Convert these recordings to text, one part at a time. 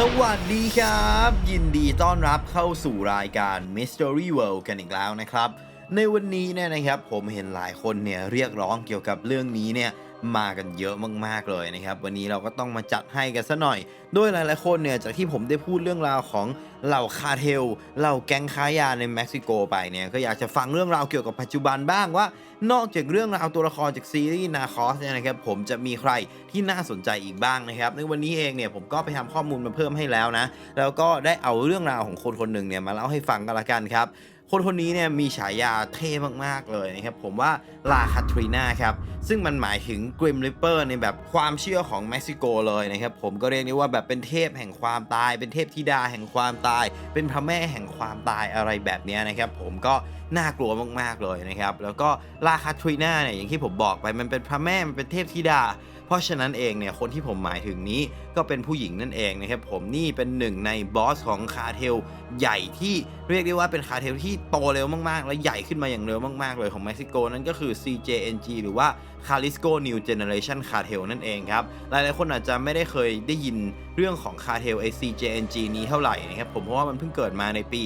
สวัสดีครับ ยินดีต้อนรับเข้าสู่รายการ Mystery World กันอีกแล้วนะครับ ในวันนี้เนี่ยนะครับผมเห็นหลายคนเนี่ยเรียกร้องเกี่ยวกับเรื่องนี้เนี่ย มากันเยอะมากๆเลยนะครับ วันนี้เราก็ต้องมาจัดให้กันซะหน่อย โดยหลายๆคนเนี่ยจากที่ผมได้พูดเรื่องราวของเหล่าคาเทลเหล่าแก๊งค้ายาในเม็กซิโกไปเนี่ยก็อยากจะฟังเรื่องราวเกี่ยวกับปัจจุบันบ้างว่า นอกจากเรื่องราวตัวละครจากซีรีส์นาคอสเนี่ยนะครับผมจะมีใครที่น่าสนใจอีกบ้างนะครับ ในวันนี้เองเนี่ยผมก็ไปทำข้อมูลมาเพิ่มให้แล้วนะ แล้วก็ได้เอาเรื่องราวของคนคนหนึ่งเนี่ยมาเล่าให้ฟังกันละกันครับ คนคนนี้เนี่ยมีฉายาเท่มากๆเลยนะครับผมว่าลาคาทรีนาครับ ซึ่งมันหมายถึงกริมริปเปอร์ในแบบความเชื่อของเม็กซิโกเลยนะครับผมก็เรียกได้ว่าแบบเป็นเทพแห่งความตาย เป็นเทพธิดาแห่งความตาย เป็นพระแม่แห่งความตายอะไรแบบนี้นะครับผมก็น่ากลัวมากๆเลยนะครับแล้วก็ลาคาทรีนาเนี่ยอย่างที่ผมบอกไปมันเป็นพระแม่มันเป็นเทพธิดาเพราะฉะนั้นเองเนี่ยคนที่ผมหมายถึงนี้ก็เป็นผู้หญิงนั่นเองนะครับผมนี่เป็นหนึ่งในบอสของคาเทลใหญ่ที่เรียกได้ว่าเป็นคาเทลที่โตเร็วมากๆ และใหญ่ขึ้นมาอย่างเร็วมากๆเลยของเม็กซิโกนั่นก็คือ CJNG หรือว่า Jalisco New Generation Cartel นั่นเองครับ หลายๆคนอาจจะไม่ได้เคยได้ยินเรื่องของคาเทล CJNG นี้เท่าไหร่นะครับผมเพราะว่ามันเพิ่งเกิดมาในปี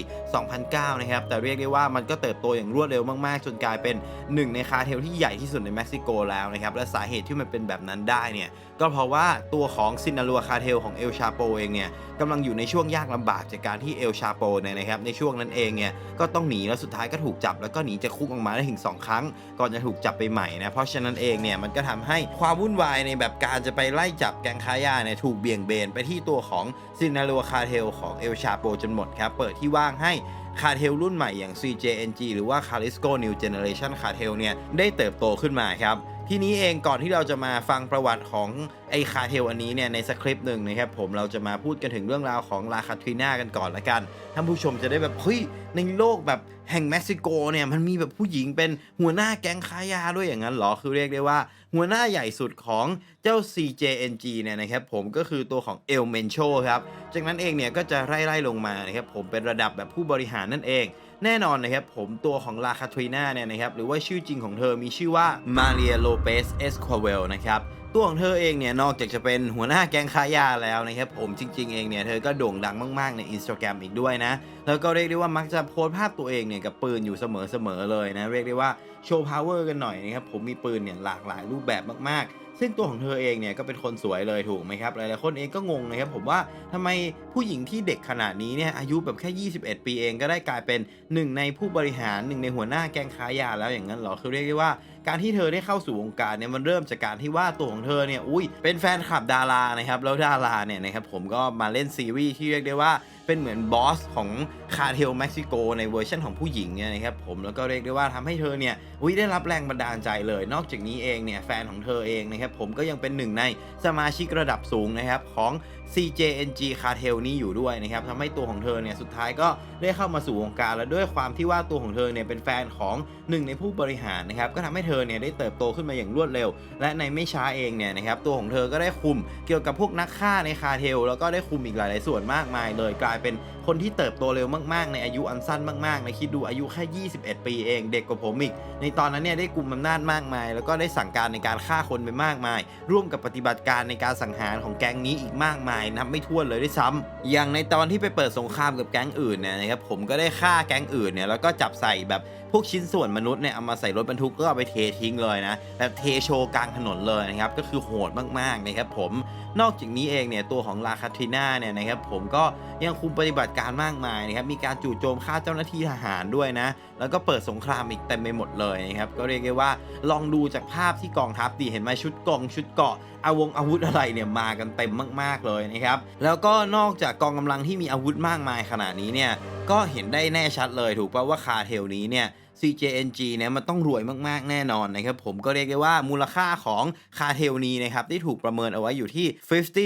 2009 นะครับ แต่เรียกได้ว่ามันก็เติบโตอย่างรวดเร็วมากๆ จนกลายเป็นหนึ่งในคาเทลที่ใหญ่ที่สุดในเม็กซิโกแล้วนะครับ และสาเหตุที่มันเป็นแบบนั้นได้เนี่ย ก็เพราะว่าตัวของซินาลัวคาเทลของเอลชาโปเองเนี่ยกำลังอยู่ในช่วงยากลำบากจากการที่เอลชาโปเนี่ยนะครับ ในช่วงนั้นเองเนี่ยก็ต้องหนีแล้วสุดท้ายก็ถูกจับ แล้วก็หนีจากคุกออกมาได้ถึง 2 ครั้ง ก่อนจะถูกจับไปใหม่นะเพราะฉะนั้นเองเนี่ยมันก็ทำให้ความวุ่นวายในแบบการจะไปไล่จับแก๊งค้ายาเนี่ยถูกเบี่ยงเบนไปที่ตัวของซินาลัวคาเทลของเอลชาโปจนหมดครับเปิดที่ว่างให้คาเทลรุ่นใหม่อย่าง CJNG หรือว่า Jalisco New Generation Cartel เนี่ยได้เติบโตขึ้นมาครับ ทีนี้เองก่อนที่เราจะมาฟังประวัติของไอคาเทลอันนี้เนี่ยในสคริปต์หนึ่งนะครับผมเราจะมาพูดกันถึงเรื่องราวของลาคาทรีนากันก่อนละกันท่านผู้ชมจะได้แบบเฮ้ยในโลกแบบแห่งเม็กซิโกเนี่ยมันมีแบบผู้หญิงเป็นหัวหน้าแก๊งค้ายาด้วยอย่างนั้นเหรอคือเรียกได้ว่า หัวหน้าใหญ่สุดของเจ้า CJNG เนี่ยนะครับผมก็คือตัวของเอลเมนโชครับจากนั้นเองเนี่ยก็จะไล่ๆลงมานะครับผมเป็นระดับแบบผู้บริหารนั่นเอง แน่นอนนะครับผมตัวของลาคาทรีนาเนี่ยนะครับหรือว่าชื่อจริงของเธอมีชื่อว่ามาเรียโลเปสเอสควาเวลนะครับตัวของเธอเองเนี่ยนอกจากจะเป็นหัวหน้าแก๊งค้ายาแล้วนะครับผมจริง ๆ เองเนี่ยเธอก็โด่งดังมากๆใน Instagram อีกด้วยนะ แล้วก็เรียกได้ว่ามักจะโพสต์ภาพตัวเองเนี่ยกับปืนอยู่เสมอๆเลยนะ เรียกได้ว่าโชว์พาวเวอร์กันหน่อยนะครับผมมีปืนเนี่ยหลากหลายรูปแบบมากๆ ซึ่งตัวของเธอเองเนี่ยก็เป็นคนสวยเลยถูกไหมครับหลายๆคนเองก็งงนะครับผมว่าทำไมผู้หญิงที่เด็กขนาดนี้เนี่ยอายุแบบแค่ 21 ปีเองก็ได้กลายเป็นหนึ่งในผู้บริหารหนึ่งในหัวหน้าแก๊งค้ายาแล้วอย่างนั้นเหรอคือเรียกได้ว่าการที่เธอได้เข้าสู่วงการเนี่ยมันเริ่มจากการที่ว่าตัวของเธอเนี่ยอุ้ยเป็นแฟนคลับดารานะครับแล้วดาราเนี่ยนะครับผมก็มาเล่นซีรีส์ที่เรียกได้ว่าเป็นเหมือนบอสของคาเทลเม็กซิโกในเวอร์ชันของผู้หญิงเนี่ยนะครับผมแล้วก็เรียกได้ว่าทำให้เธอเนี่ยอุ้ยได้รับแรงบันดาลใจเลย นอกจากนี้เองเนี่ยแฟนของเธอเองนะครับผมก็ยังเป็นหนึ่งในสมาชิกระดับสูงนะครับของ CJNG Cartel นี้อยู่ด้วยนะครับทำให้ตัวของเธอเนี่ยสุดท้ายก็ได้เข้ามาสู่วงการ และด้วยความที่ว่าตัวของเธอเนี่ยเป็นแฟนของหนึ่งในผู้บริหารนะครับก็ทำให้เธเธอเนี่ยได้เติบโตขึ้นมาอย่างรวดเร็ว และในไม่ช้าเองเนี่ยนะครับตัวของเธอก็ได้คุมเกี่ยวกับพวกนักฆ่าในคาเทล แล้วก็ได้คุมอีกหลาย ๆ ส่วนมากมายเลยกลายเป็นคนที่เติบโตเร็วมาก ๆ ในอายุอันสั้นมากๆนะคิดดูอายุแค่ 21 ปีเอง เด็กกว่าผมอีก ในตอนนั้นเนี่ยได้กลุ่มอำนาจมากมาย แล้วก็ได้สั่งการในการฆ่าคนไปมากมาย ร่วมกับปฏิบัติการในการสังหารของแก๊งนี้อีกมากมายนับไม่ถ้วนเลยด้วยซ้ำอย่างในตอนที่ไปเปิดสงครามกับแก๊งอื่นเนี่ยนะครับผมก็ได้ฆ่าแก๊งอื่นเนี่ยแล้วก็จับใส่แบบพวกชิ้นส่วนมนุษย์เนี่ยเอามาใส่รถบรรทุกก็เอาไปเททิ้งเลยนะแบบเทโชว์กลางถนนเลยนะครับก็คือโหดมากๆนะครับผมนอกจากนี้เองเนี่ยตัวของลาคาทรีน่าเนี่ยนะครับผมก็ยังคุมปฏิบัติการมากมายนะครับมีการจู่โจมฆ่าเจ้าหน้าที่ทหารด้วยนะแล้วก็เปิดสงครามอีกเต็มไปหมดเลยนะครับก็เรียกได้ว่าลองดูจากภาพที่กองทัพดีเห็นไหมชุดกองชุดเกาะอาวงอาวุธอะไรเนี่ยมากันเต็มมาก ๆเลยนะครับแล้วก็นอกจากกองกำลังที่มีอาวุธมากมายขนาดนี้เนี่ยก็เห็นได้แน่ชัดเลยถูกป่าว่าคาเทลนี้เนี่ย CJNG เนี่ยมันต้องรวยมากๆแน่นอนนะครับผมก็เรียกได้ว่ามูลค่าของคาเทลนี้นะครับที่ถูกประเมินเอาไว้อยู่ที่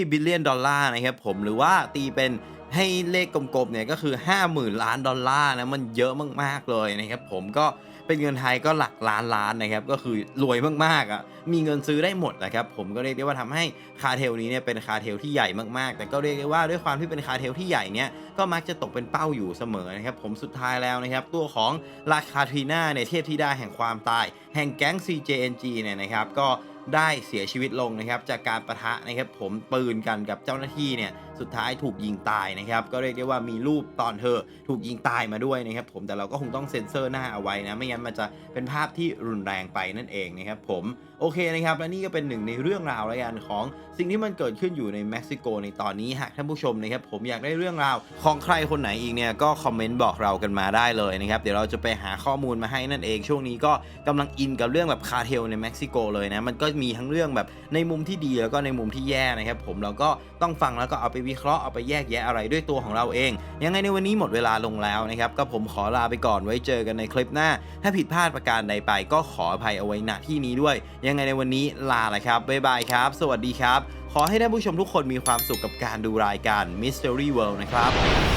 50 billion ดอลลาร์นะครับผมหรือว่าตีเป็น ให้เลขกลมๆเนี่ยก็คือ 50,000 ล้านดอลลาร์นะมันเยอะมากๆเลยนะครับผมก็เป็นเงินไทยก็หลักล้านล้านนะครับก็คือรวยมากๆอะมีเงินซื้อได้หมดนะครับผมก็เรียกได้ว่าทำให้คาเทลนี้เนี่ยเป็นคาเทลที่ใหญ่มากๆ แต่ก็เรียกได้ว่าด้วยความที่เป็นคาเทลที่ใหญ่เนี่ยก็มักจะตกเป็นเป้าอยู่เสมอนะครับผมสุดท้ายแล้วนะครับตัวของราคาทรีน่าเนี่ยเทพธิดาแห่งความตาย แห่งแก๊ง CJNG เนี่ยนะครับก็ได้เสียชีวิตลงนะครับจากการประทะนะครับผมปืนกันกับเจ้าหน้าที่เนี่ยสุดท้ายถูกยิงตายนะครับ ก็เรียกได้ว่ามีรูปตอนเธอถูกยิงตายมาด้วยนะครับผมแต่เราก็คงต้องเซ็นเซอร์หน้าเอาไว้นะ ไม่งั้นมันจะเป็นภาพที่รุนแรงไปนั่นเองนะครับผมโอเคนะครับและนี่ก็เป็นหนึ่งในเรื่องราวล้วกันของสิ่งที่มันเกิดขึ้นอยู่ในเม็กซิโกในตอนนี้หากท่านผู้ชมนะครับผมอยากได้เรื่องราวของใครคนไหนอีกเนี่ยก็คอมเมนต์บอกเรากันมาได้เลยนะครับเดี๋ยวเราจะไปหาข้อมูลมาให้นั่นเอง ช่วงนี้ก็กำลังอินกับเรื่องแบบคาเทลในเม็กซิโกเลยนะมันก็มีทั้งเรื่องแบบในมุมที่ดีแล้วก็ในมุมที่แย่นะครับผมเราก็ต้องฟังแล้วก็เอาไปวิเคราะห์เอาไปแยกแยะอะไรด้วยตัวของเราเอง ยังไงในวันนี้หมดเวลาลงแล้วนะครับ ก็ผมขอลาไปก่อนไว้เจอกันในคลิปหน้า ถ้าผิดพลาดประการใดไปก็ขออภัยเอาไว้ณที่นี้ด้วย ยังไงในวันนี้ลาละครับบ๊ายบายครับ สวัสดีครับ ขอให้ท่านผู้ชมทุกคนมีความสุขกับการดูรายการ Mystery World นะครับ